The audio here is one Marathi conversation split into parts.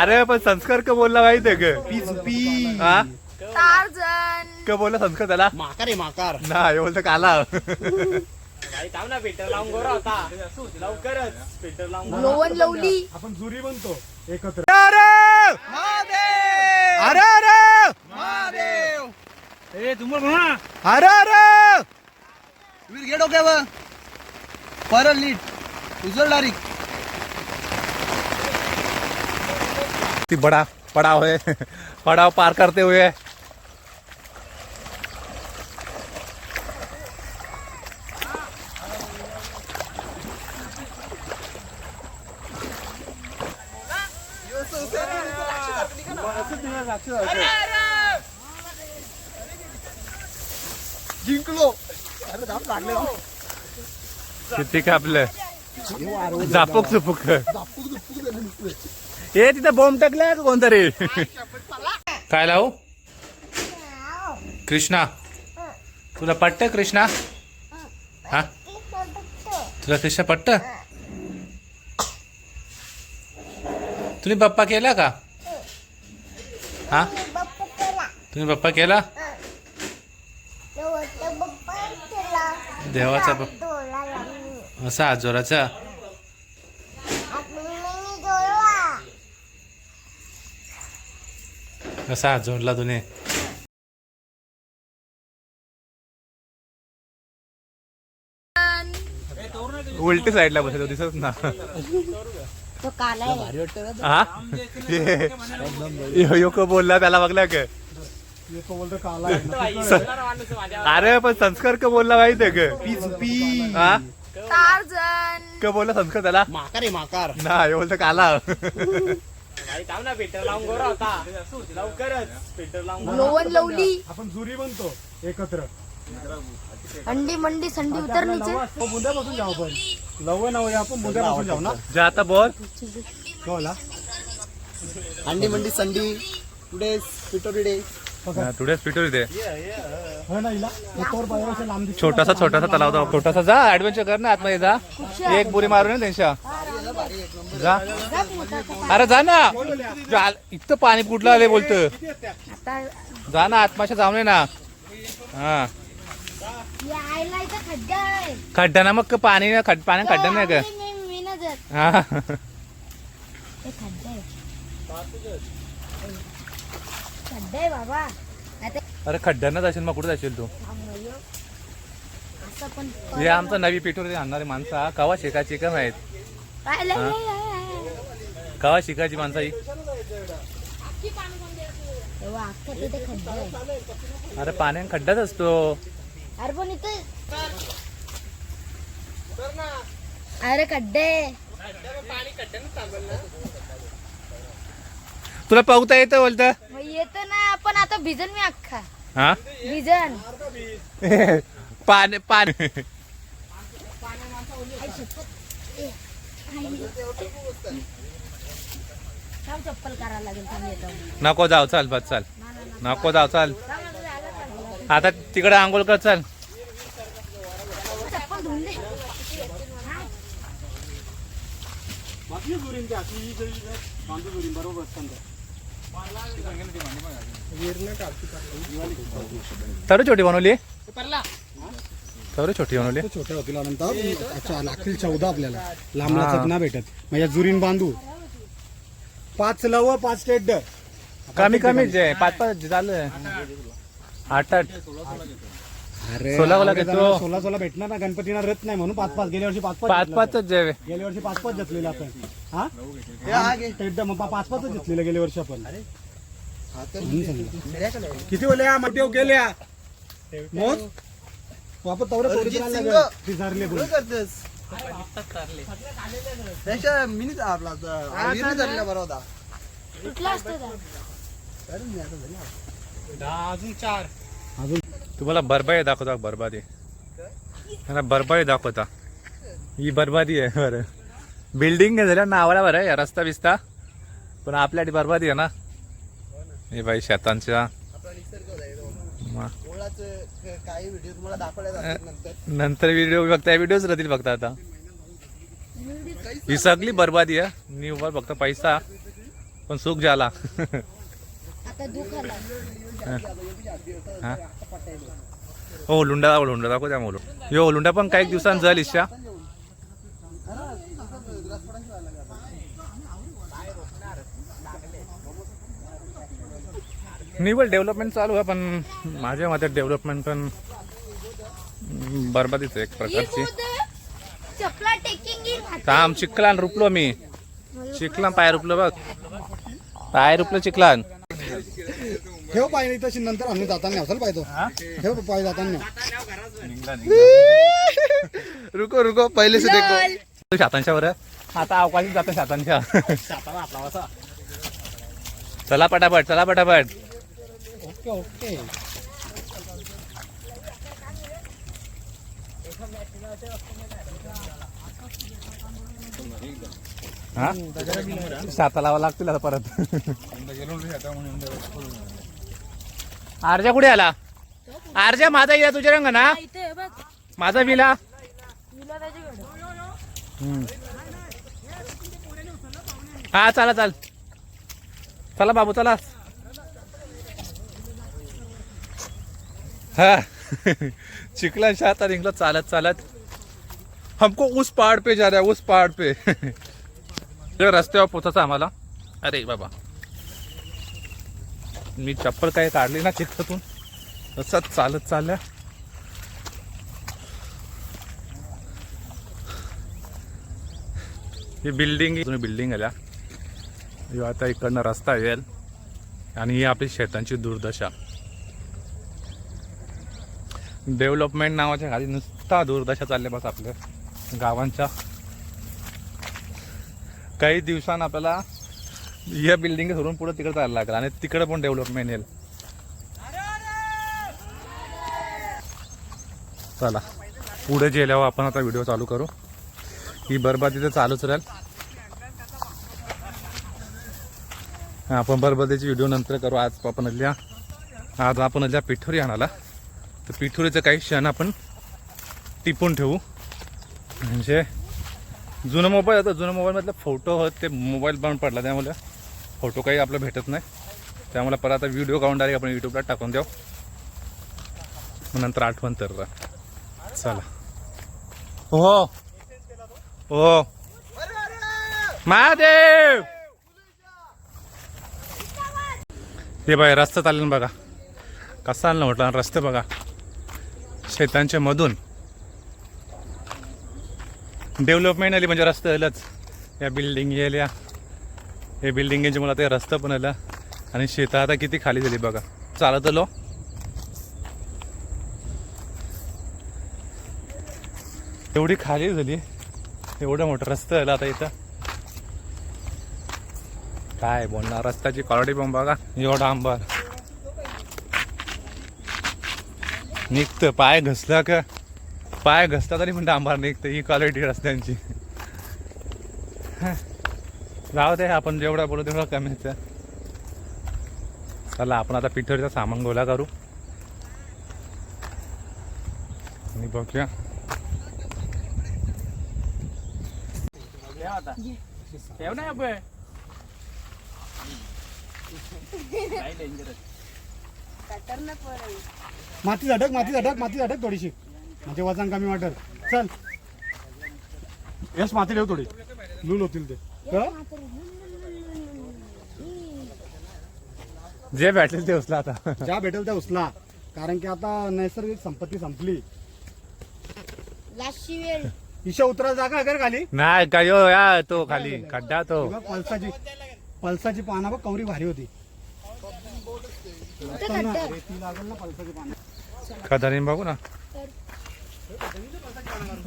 अरे पण संस्कार का बोलला माहितीये ग हा? टार्झन का बोलला संस्कार त्याला? माकार आहे माकार। नाही बोलतो काला। लोवन लवली। आपण जुरी बनतो एकत्र. अरे अरे! अरे ए तुम्हाला अरे अरे! वीर घे डोक्यावर. परत लीट उचल डायरेक्ट ती बडा पड़ाव है। पड़ाव पार करते हुए। जिंकलो। किती का आपलं झापूक चुपूक हे तिथं बॉम्ब टाकलाय का कोणतरी काय लावू? कृष्णा. तुला पट्ट कृष्णा? हा? तुला कृष्णा पट्ट तुम्ही बाप्पा केला का? हा? तुम्ही बाप्पा केला? देवाचा बाप्पा असा हात कसा हात जोडला तुम्ही उलटी साईडला बसलो दिसत ना. तो काला आहे. हा? यो- यो को बोलला त्याला बघला का. ये तो बोलतो काला आहे ना. अरे पण संस्कार का बोलला माहितीये का. हा? टार्झन का बोलला संस्कार त्याला? माकार आहे माकार. नाही बोलतो काला. लोवन लवली. आपण जुरी बनतो एकत्र. अंडी मंडी संडी उतर नीचे हो, जाऊ आपण. लव नव आपण बुंद्यापासून जाऊ ना. जा आता बोल. अंडी मंडी संडी टुडे पिटोरी डे दे हो ना छोटासा छोटासा तलाव होता छोटासा जा ऍडव्हेंचर कर ना आतमध्ये जा. एक बुरी मारून त्यांच्या. जा. अरे जा ना. जा- इथं पाणी कुठलं आले बोलत. आता जा ना आत्माशा जाऊन ये ना. हा. खड्डा ना मग पाणी खड पाणी खड्डा नाही का? हा. हे खड्डा आहे बाबा. आता अरे खड्ड्यांना जाशील मग कुठे जाशील तू? थांबलो. असं पण हे आमचा नवी पिठोरी आणणारी माणसं हा. कवा शिकायची का माहीत काय लय- लय- लय- लय. कवा शिकायची माणसं ही? तेव्हा अख्खा तिथे खड्डा आहे अरे पाण्यात खड्डाच असतो. अरे पण इथे अरे खड्डे. तुला पावता येतं बोलतं? येतं ना पण आता भिजन मी अख्खा. हा? भिजन. चप्पल करायला लागेल थांब येतो. नको जाऊ चाल बस चाल. नको जाऊ चाल. आता तिकडे आंघोळ कर चाल. बरोबर तर छोटी बनवली तर छोटी बनवली छोट्या होतील नंतर अच्छा लागतील चौदा आपल्याला. लांब ना भेटत. म्हणजे जुरीन बांधू. पाच लव पाच टेड. कमी कमी जे पाच पाच झालं. आठ आठ. सोला घेतो. सोला सोला भेटणार ना गणपतीला रथ नाही म्हणून पाच पाच गेल्या वर्षी पाच पाच घेतलं पाचच जे आपण. गेल्या वर्षी पाच पाच घेतलेले आपण. हा? मग पाच पाचच घेतलेलं गेल्या वर्षी आपण. हा. किती बोलल्या मध्ये गेल्या मोज? वापस तवरं. ती झारली कुठं बोल. करतेस. त्याच्या मिनीच आपला होता अजून चार. अजून तुम्हाला बरबाई दाखवता बरबादी? त्यांना बरबाई दाखवता. ही बरबादी आहे बरं. बिल्डिंग झाल्या नावाला बरं आहे रस्ता बिस्ता. पण आपल्यासाठी बरबादी आहे ना. हे बाई शेतांच्या. नंतर व्हिडिओ बघता व्हिडिओज राहतील फक्त आता. ही सगळी बरबादी आहे. निव्वळ फक्त पैसा पण सुख झाला हा. हो लुंडा दाखव लुंडा दाखव त्या मुलं यो लुंडा पण काही दिवसांत जाईल इच्छा? निवड डेव्हलपमेंट चालू आहे पण माझ्या मते डेव्हलपमेंट पण बरबादीच आहे एक प्रकारची. काम चिखलान रुपलो मी. चिखलान पाय रुपलो बघ. पाय रुपलो चिखलान. ठेव पाय तशी नंतर आम्ही जाताना असेल पाय तो ठेव पाय जाताना. रुको रुको पहिले से देखो. वर आता अवकाशी जातं शातांच्या चला पटापट चला पटापट. Okay okay. हा? शाता लावा लागतील आता परत. आरजा कुठे आला? आरजा माझा इला तुझ्या रंग ना? माझा विला? हा चला चाल. चला बाबू चला. हा. चिखला शाता निघलो चालत चालत. हमको उस पहाड़ पे जा रहा है उस पहाड़ पे. रस्त्यावर पोचायचं आम्हाला. अरे बाबा. मी चप्पल काही काढली ना चित्रातून तसंच चालत चालल्या. ही बिल्डिंग जुनी बिल्डिंग आल्या. ही आता इकडनं रस्ता येईल. आणि ही आपली शेतांची दुर्दशा. डेव्हलपमेंट नावाच्या खाली नुसता दुर्दशा चालल्या बस आपल्या. गावांच्या. काही दिवसांना आपल्याला या बिल्डिंग सोडून पुढे तिकडे जायला लागेल आणि तिकडे पण डेव्हलपमेंट येईल. चला पुढे गेल्यावर आपण आता व्हिडिओ चालू करू. ही बरबादी तर चालूच राहील. आपण बरबादीची व्हिडिओ नंतर करू. आज आपण अल्ल्या आज आपण अल्ल्या पिठोरी आणाला तर पिठोरीचं काही क्षण आपण टिपून ठेवू. म्हणजे जुनं मोबाईल होतं जुनं मोबाईलमधले फोटो होत ते मोबाईल बंद पडला त्यामुळे. फोटो काही आपलं भेटत नाही. त्यामुळे परत आता व्हिडिओ काढून डायरेक्ट आपण यूट्यूबला टाकून देऊ. मग नंतर आठवण तर राह. चला. हो. हो. महादेव! हे बाय रस्ता चालला ना बघा. कसा आला म्हटलं रस्ते बघा. शेतांच्या मधून. डेव्हलपमेंट आली म्हणजे रस्ते आलंच. या बिल्डिंग यायल्या हे बिल्डिंगचे मला ते रस्ता पण आला आणि शेतं आता किती खाली झाली बघा. चालत आलो एवढी खाली झाली. एवढं मोठं रस्ता आला आता इथं. काय बोलणार रस्त्याची क्वालिटी पण बघा. एवढा आंबार निघतं. पाय घसला का? पाय घसला तरी म्हणतं आंबार निघतं. ही क्वालिटी रस्त्यांची. जाऊ दे आपण जेवढा बोलू तेवढं कमीच आहे. चला आपण आता पिठोरीचा सामान गोळा करू. आणि बघूया. माती झटक माती झटक माती झटक थोडीशी. म्हणजे वजन कमी वाटेल. चल. यश माती ठेव थोडी. लूल होतील ते? जे भेटेल ते उचला आता. ज्या भेटेल त्या उचला. कारण की आता नैसर्गिक संपत्ती संपली. वेळ ईशा उतरा जागा आहे का रे खाली? नाही का यो या तो खाली. खड्डा तो. ही बघ, पल्साची पल्साची पानं बघ कवरी भारी होती. खड्डा. रेती लागेल ना पल्साची पानं. खदारीन बघू ना.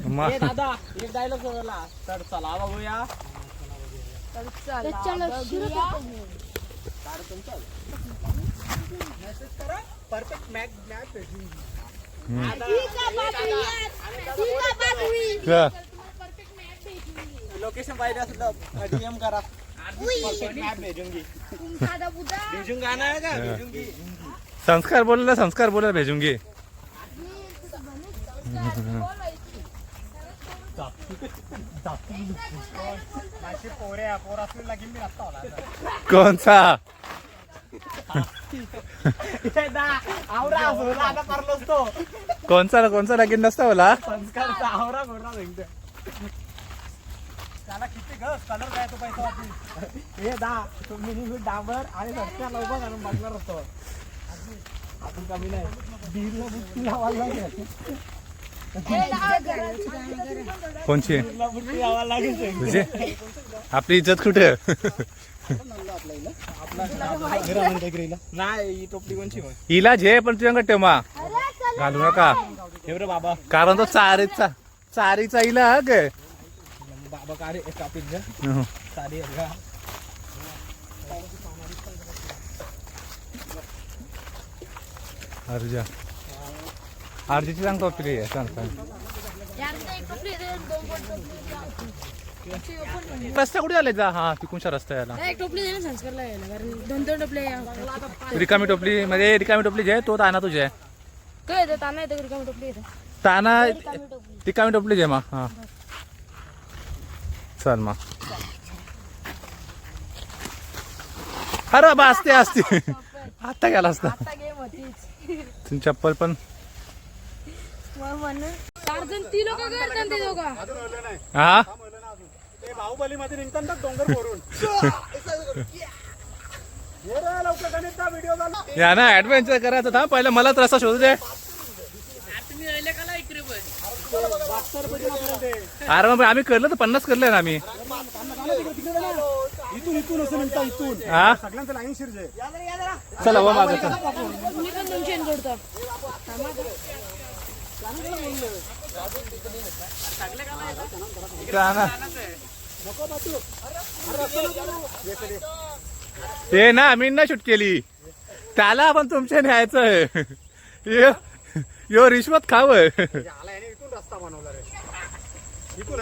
मा- तर चलो सुरू करतो. मी. ठीक आहे, बाबू, यार. ठीक आहे, बाबू. का? लोकेशन पाहिजे असलं डीएम करा. मॅप भेजूंगी दादा बुधा. भेजून गाणं आहे का? भेजूंगी संस्कार बोलला संस्कार बोलला भेजूंगी माझी पोरे कौन सा कौन सा कौन सा आवरा कोणचा कोणचा लगीन नसता मला आवरा किती ग कलर काय तो पैसा हे दा तुम्ही डांबर आणि संस्कार लवकर घालून बसणार होतो अजून कमी नाही लावायला कोणची? दीडला तुझे? आपली इज्जत कुठे? नाही ही हिला झे पण तुझ्याकडे ठेवा घालू नका. बाबा कारण तो चारीचा चारीचा हिला हा ग बाबा का रे कापीत अर्जा अर्जाची सांगतो आपली आहे सांग सांग. रस्ता कुठे आले जा? हा तिकुणचा रस्ता याला टोपली दोन दोन टोपले काय रिकामी टोपली म्हणजे रिकामी टोपली जे तो ताना तुझे. येतं ताना येतं रिकामी टोपली येतं ताना रिकामी टोपली. टोपली जे मा हा. चल मा अरे बा असते असते. आता गेला असता. तुझी चप्पल पण मग म्हणून टार्झन ती लोक करतात ते दोघं हा? ते बाहुबली मध्ये निघतात ना डोंगर वरून ये रे लवकर गणितचा व्हिडिओ झाला या ना ऍडव्हेंचर करायचं था पहिलं मलाच रस्ता शोधू दे. अरे मग आम्ही करलं तर पन्नास करले ना आम्ही. इथून इथून असं निघता इथून हा सगळ्यांचं लाईन शिरजे चला व ते ना आम्ही ना शूट केली. त्याला आपण तुमच्या न्यायचं यो यो रिश्वत खाव. कुठच्या? ना इथून रस्ता बनवला रे इथून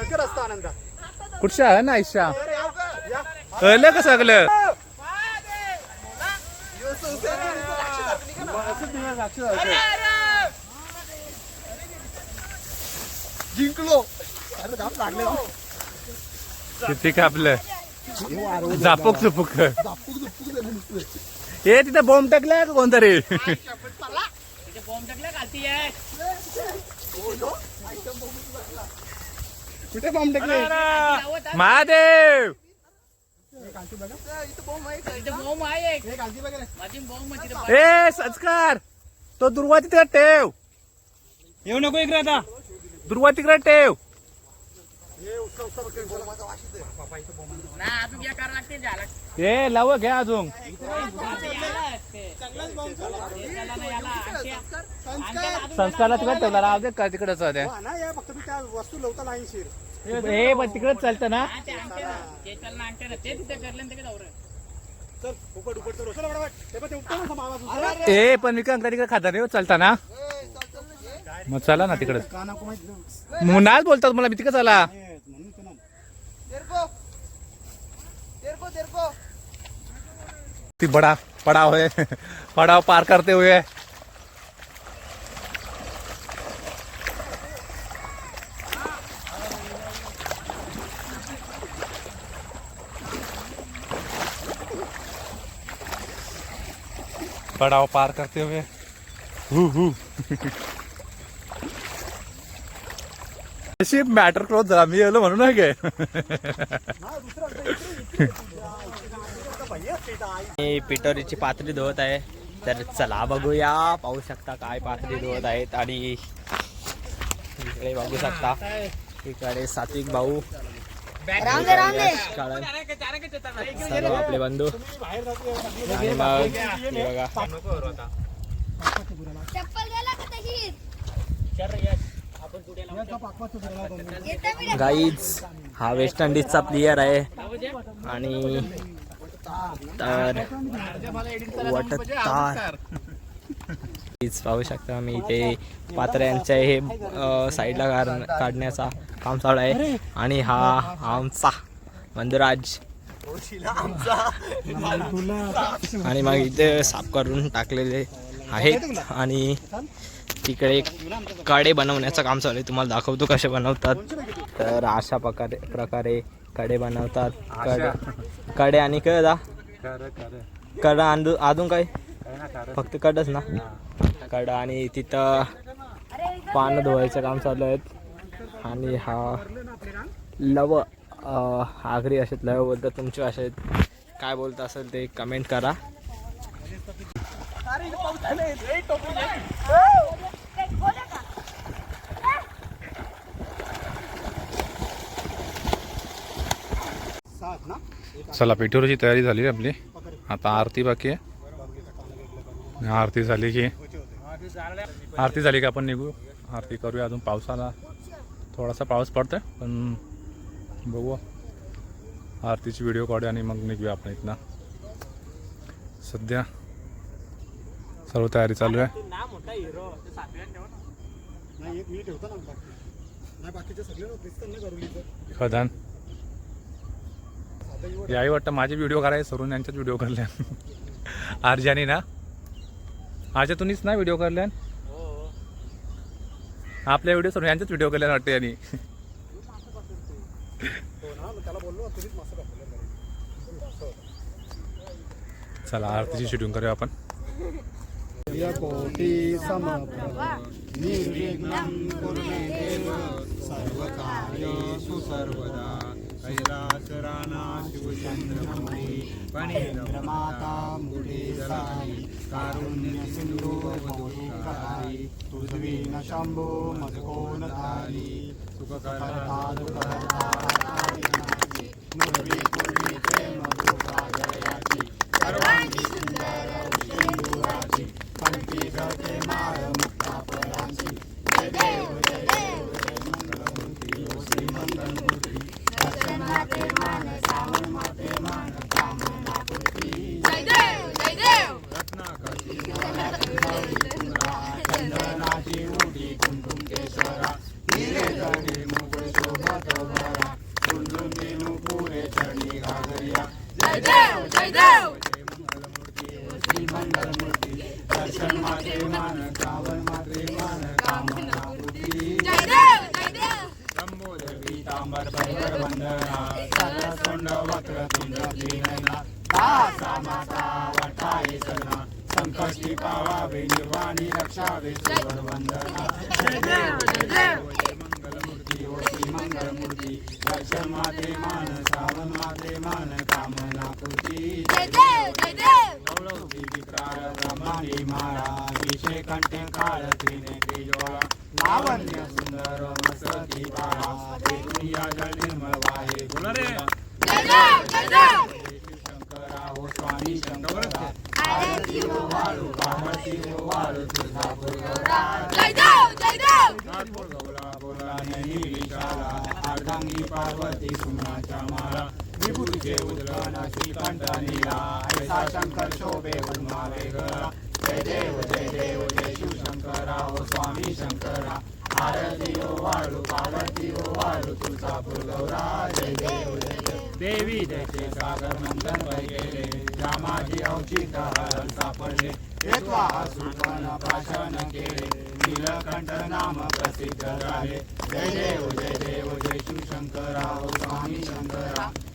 जिंकलो. किती कापलं? झापूक झुपूक हे तिथे बॉम्ब टाकलाय का कोणतरी कुठे बॉम्ब टाकले? महादेव! ए संस्कार! तो दुर्वा तिकडे ठेव. येऊ नको इकडे आता. दुर्वा तिकडे ठेव ए लाव घ्या अजून संस्कारला तिकडे ठेवला राव दे का तिकडे द्या हा ना या फक्त मी त्या वस्तू लवकर लाईन शिर हे पण तिकडे चालतं ना ते पण ते ए का तिकडे खाता नाही चालता ना मग चला ना तिकडे. का माहिती मुनाच बोलतात मला मी तिकडे चला? म्हणून ते ना ती बडा पड़ाव है पड़ाव पार करते हुए. पड़ाव पार करते हुए. हु हु. अशी मॅटर क्लोज झाला. मी गेलो म्हणून नाही काय? मी पिटोरीची पातळी धुवत आहे. तर चला बघूया. पाहू शकता काय पातळी धुवत आहेत आणि इकडे बघू शकता. इकडे सात्विक भाऊ. रांगे रांगे काळन, सर्व आपले बंधू. आणि मग बघा. गाईज हा वेस्ट इंडिजचा प्लेयर आहे. आणि तर वटतार प्लीज पाहू शकता मी इथे पात्र्यांच्या हे साईडला काढ- काढण्याचा काम चालू आहे. आणि हा आमचा मंदुराज. आणि मग इथे साफ करून टाकलेले आहेत. आणि तिकडे कडे बनवण्याचं काम चालू आहे. तुम्हाला दाखवतो कसे बनवतात. तर अशा प्रकारे प्रकारे कडे बनवतात. कडे कडे आणि काय दा. कडा आणू अजून काय? फक्त कडच ना. कडा आणि तिथं पानं धुवायचं काम चालू आहेत. आणि हा लव आगरी असेल लवबद्दल बोलतात भाषा आहेत काय बोलत असेल ते कमेंट करा सात ना चला पिठोरीची तयारी झाली आपली. आता आरती बाकी आहे. आरती झाली की आरती झाली की आपण निघू. आरती करूया अजून पावसाला. थोडासा पाऊस पडतोय पण बघू. आरतीची व्हिडिओ काढूया आणि मग निघूया आपण इथनं. सध्या सर्व तयारी चालू आहे. नाही एक मी ठेवतो ना बाकी नाही बाकीचे सगळे दिसतात ना करून खदान याही वाटतं माझे व्हिडिओ करायचे सरून यांच्याच व्हिडिओ करल्या आरजानी ना? आरच्या ना व्हिडिओ करल्यान? आपल्या व्हिडिओ सरून यांच्याच व्हिडिओ करल्यान वाटते यांनी. चला आरतीची शूटिंग करूया आपण. कोटी समप्रभ निर्विघ्नं कुरु देव सर्वकार्येषु सर्वदा. कैलासराना शिवचंद्रमणि माता मुडे साई कारुण्य सिंधू भवोपकारी तुझवी न शंभो मजकोन धारी सुखकर्ता दुःखहर्ता हाताळी नुरवी पूर्वी प्रेम दुःखादयाची सर्वांगी सुंदर सिंधुराची पंक्ती गते माळ मुक्ता परांची जय देव जय मंगलमूर्ती ओ श्री मंगलमूर्ती दर्शन माते मान सावन माते मान कामना पूर्ती जय देव जय देव चंदनाची उडी कुंकुम केशरा हिरे जडी मुकुळ शोभत भरा कुंडून देणू पुरे चढी घागरिया जय देव जय देव श्री मंगलमूर्ती दर्शन माते मान श्रावण माते मान कामना पूर्ती जय देव जय देव पीतांबर भैर वंदना सरसुंड वक्र तुंड दीनना दासा माता वटाई सना संकष्टी पावावे निर्वाणी रक्षावे सुवर वंदना जय देव जय देव जय मंगलमूर्ती ओ श्री मंगलमूर्ती दर्शन माते मान श्रावण माते मान कामना पूर्ती जय देव जय देव विक्रार ब्रह्मांडी माळा विषय कंठे काळ त्रिने तेजोळा लावण्य सुंदर मसती बाळा तेतुया जल निर्मळ वाहे देव शंकरा हो स्वामी शंकरा आरती हो वाळू पार्वती हो वाळू तुळजापूर गौरा जय देव. जय देव गौला बोला नेही विशाला अर्धांगी पार्वती सुमनाच्या माळा विभूतीचे उदलन श्रीकंठ नीला ऐसा शंकर शोभे ब्रह्मा वेग जय देव जय देव जय शिव शंकरा ओ स्वामी शंकरा आरती ओ वाळू पार्वती ओ वाळू तुळजापूर गौरा जय देव जय देवी जयते सागर मंथन वै गेले ज्या माझी हरण सापडले हेत्वा सुपन प्राशन केले नीलकंठ नाम प्रसिद्ध झाले जय देव जय देव जय शिव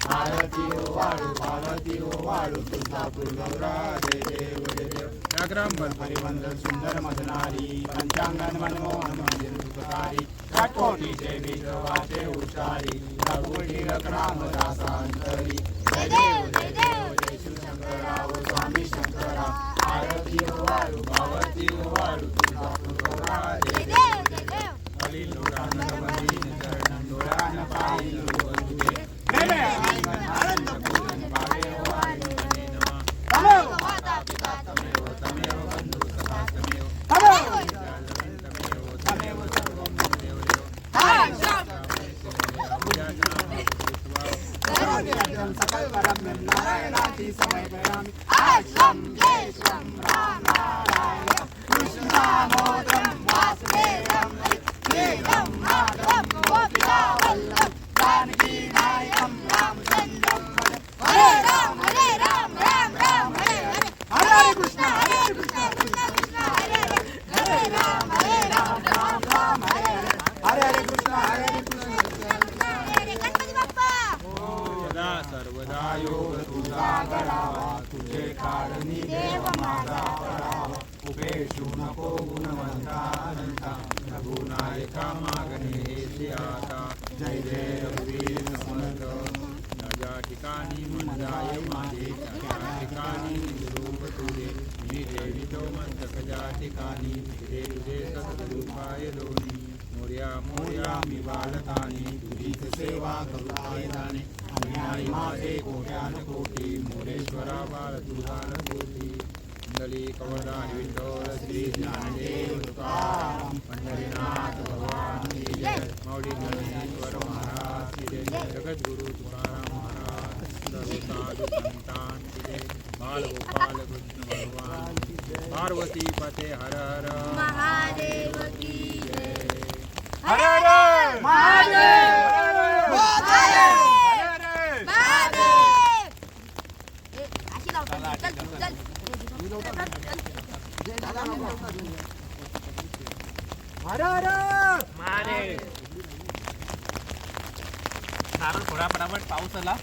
शंकरा आरती हो वाळू पार्वती हो वाळू तुळजापूर गौरा जय देव जय देव व्याग्रंबर परिवंदन सुंदर मदनारी पंचांगन मनमोहन मंदिर सुखकारी काटकोटीचे विग्रवाचे उच्चारी रघुडी रघुराम दासांतरी जय देव जय देव जय शिव शंकरा हो स्वामी शंकरा आरती हो वाळू पार्वती हो वाळू तुळजापूर गौरा जय जय देव जय देव हरी लोरान बंदीन चरणं डोळ्यान पाहिलं वंदे. प्रेमे आलिंगन आनंद पूजन पावे हो आलिंगने नमः. तमेव माता पिता तमेव तमेव बंधू सखा तमेव तमेव विद्याधरं तमेव तमेव सर्वं तमेव देव. सर्वज्ञानं सकलवरम्यं नारायणाची समर्पयामि. आश्रम केशवं राम नारायण कृष्ण दामोदरं वासुदेवं नीलं माधवं गोपिकावल्लभं जानकी नायकं रामचन्द्रं भजे. हरे राम हरे राम राम राम हरे हरे हरे कृष्ण हरे कृष्ण कृष्ण कृष्ण हरे हरे हरे राम हरे योग तुझा गडावा तुझे कारणी देव माझा पडावा उपेशू नको गुणवंता अनंता रघुनायका मागणे येथे आता जय जय रघुवीर समर्थ न ज्या ठिकाणी मन जाय माझे त्या ठिकाणी रूप तुझे मी ठेवितो मंतक ज्या ठिकाणी ते तुझे सद्रूपाय दोन्ही मोर्या मोर्या मी बालकानी तुझीच सेवा करू जाणे आणि माझे कोट्यान कोटी मोरेश्वरा बाळ तुझा न कोटी. मंडली कवरदान विठ्ठल श्री ज्ञानदेव तुकाराम पंढरीनाथ भगवान की जय. माऊली ज्ञानेश्वर महाराज की जय. जगद्गुरु तुकाराम महाराज सर्व साधु संतान की जय. बाल गोपाल कृष्ण भगवान की जय. पार्वती पते हर हर. महादेव की जय. हर हर! महादेव महादेव ए, अशी लावतो. चल, चल. कारण थोडा फटाफट पाऊस आला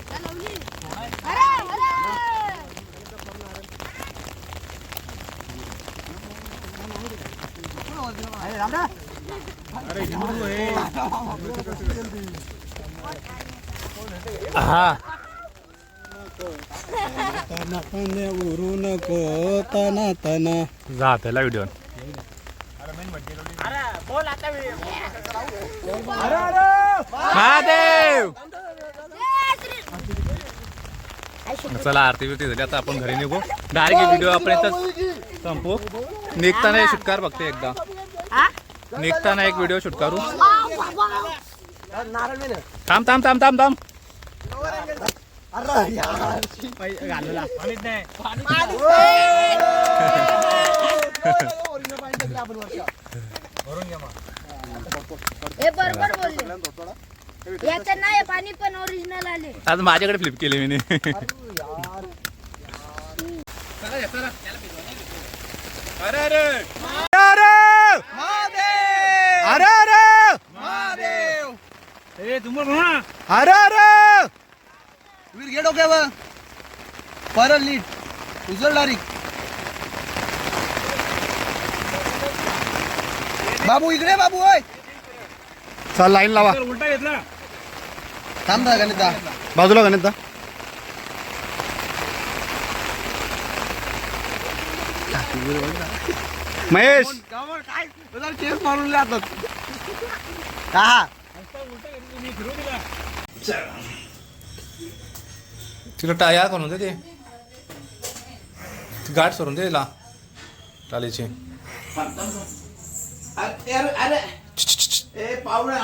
हा. उरू नको तना तना जा त्याला व्हिडिओ महादेव! चला आरती बिरती झाली. आता आपण घरी निघू. डायरेक्ट व्हिडिओ आपण इथं संपू. निघताना एक फक्त एकदा. निघताना एक व्हिडिओ शूट करू थांब थांब थांब थांब थांब. हे बरोबर बोलले याचं नाही पाणी पण ओरिजिनल आले आज माझ्याकडे फ्लिप केली मी. अरे अरे! अरे अरे अरे अरे! वीर घे डोक्यावर. परत लीट उजळ बाबू इकडे बाबू होय चल लाईन लावा. थांब ना गणिता बाजूला गणित महेश. काय? केस मारून जातात हा तिला टाया करून दे ते? गाठ सोडून दे तिला टालीची अरे अरे अरे ए पाहुणा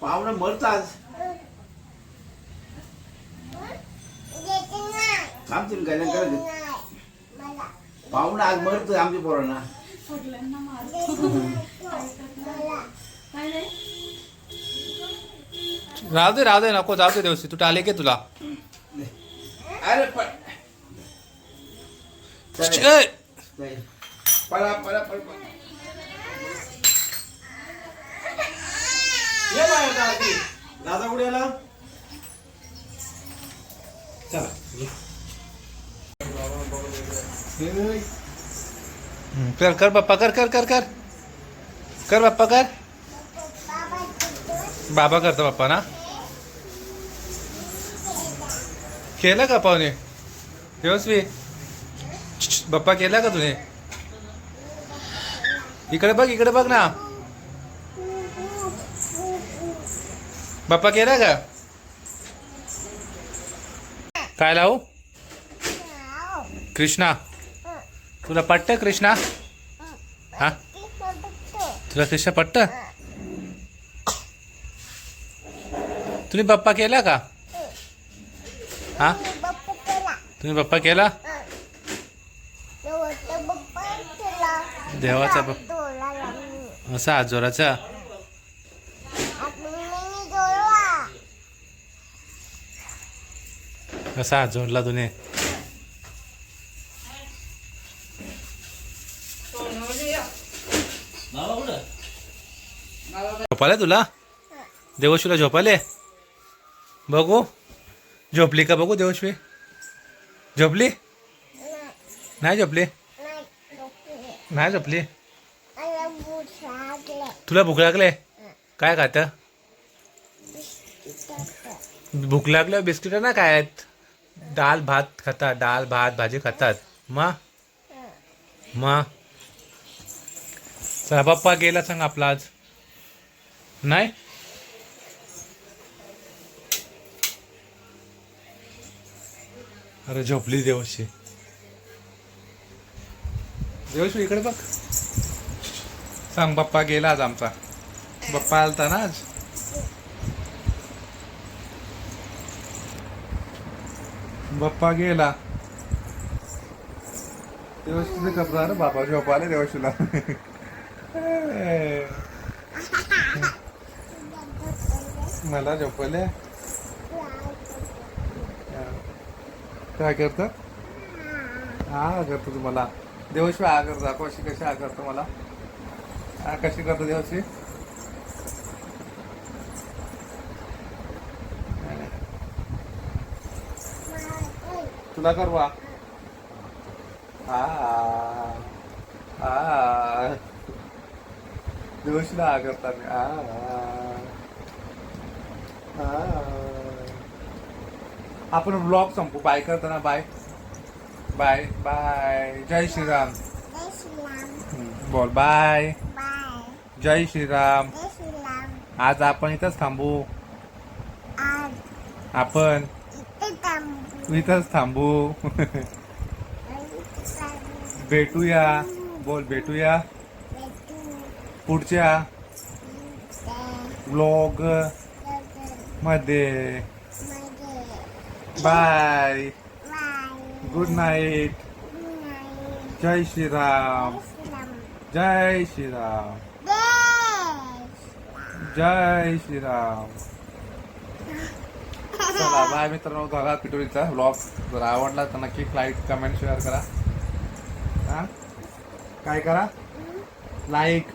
पाहुणा मरतात तुम्ही काय करत पाहुणा आज मरतोय आमच्या पोरांना राहू दे राहू दे नको जाऊ दे देवसी तू टाले के तुला. अरे पण ए! पळा पळा पळा पळा. ये बाहेर दादी. दादा कुठे आला? हम्म, कर कर बाप्पा कर कर कर कर. कर बाप्पा कर. बाबा करतो पप्पा ना? केलं का पाहुणे? देवस्वी? बाप्पा केला का तुने? इकडे बघ इकडे बघ ना. बाप्पा केला का? काय लावू? कृष्णा. तुला पट्ट कृष्णा? हा? तुला कृष्णा पट्ट तुम्ही बाप्पा केला का? हा? तुम्ही बाप्पा केला? देवाचा बाप्पा असा आजोराचा? जोराचा कसा हात जोडला तुने झोपाले तुला? देवशुला झोपाले बघू. झोपली का बघू देवश्री झोपली? नाही झोपली? नाही झोपली? तुला भूक लागले? काय खात? भूक लागल्यावर बिस्किट ना काय आहेत डाल भात खातात डाल भात भाजी खातात. मा? मग चला पप्पा गेला सांग आपला आज. नाही? अरे झोपली देवशी. देवशी इकडे बघ. सांग बाप्पा गेला आज आमचा. बाप्पा आलता ना आज? बाप्पा गेला. देवशीचे कपडा रे बाबा झोपाले देवशीला. मला झोपले काय करतं हा करतो तुम्हाला. देवशी हा करतो दाखव अशी कशी हा करतो मला हा कशी करतो देवशी तुला करवा हा हा देवशीला हा करतात हा हा आपण ब्लॉग संपू. बाय करताना बाय बाय बाय जय श्रीराम. बोल बाय जय श्रीराम. आज आपण इथंच थांबू. आपण इथंच थांबू. भेटूया. बोल भेटूया. पुढच्या ब्लॉगमध्ये. बाय गुड नाईट जय श्रीराम जय श्रीराम जय श्रीराम चला बाय मित्रांनो. बघा पिटोरीचा ब्लॉग जर आवडला तर नक्की लाईक कमेंट शेअर करा. हा? काय करा? लाईक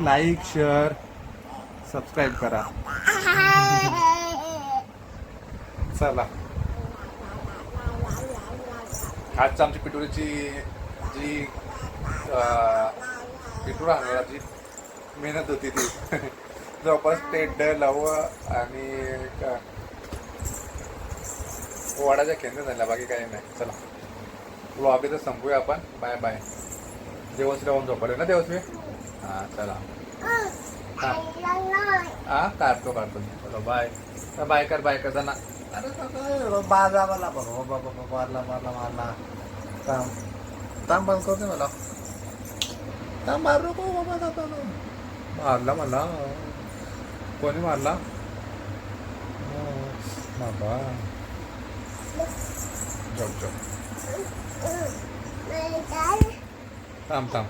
लाईक शेअर सबस्क्राईब करा. चला आज आमची पिटोरीची जी पिटोरा जी मेहनत होती ती. जवळपास टेड लव आणि वाडाच्या वडाच्या खेळणे झाल्या बाकी काही नाही. चला. ब्लॉग इथं संपूया आपण. बाय बाय देवश्री राहून झोपले ना देवश्री हां चला. हां. हां काढतो काढतो. चलो बाय बाय कर बाय कर. जाणार बाजा मला बाबा बाबा मारला मारला मारला थांब थांब बंद करते मला थांब मारू नको बाबा दादा मारला मला कोणी मारला हो, बाबा जॉब जॉब थांब थांब